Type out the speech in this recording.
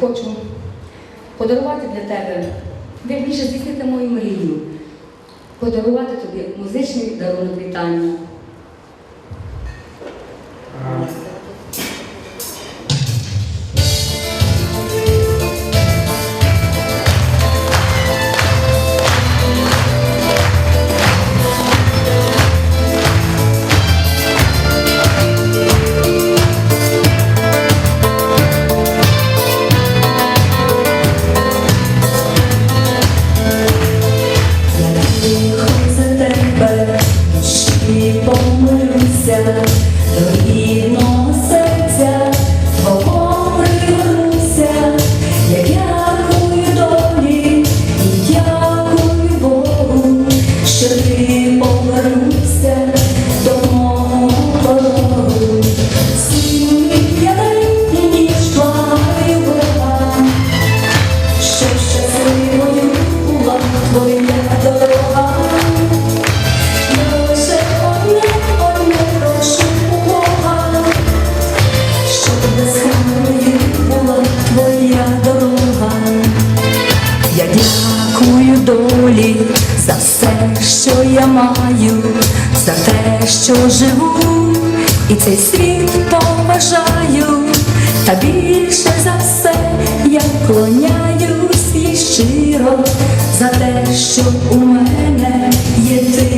хочу подарувати для тебе, вірніше здійснити мою мрію, подарувати тобі музичний дарунок вітання. Помилуся, до рідного серця твого як Я дякую долі і Богу, що ти повернувся долі за все, що я маю, за те, що живу, і цей світ поважаю, та більше за все я клоняюсь і щиро за те, що у мене є ти,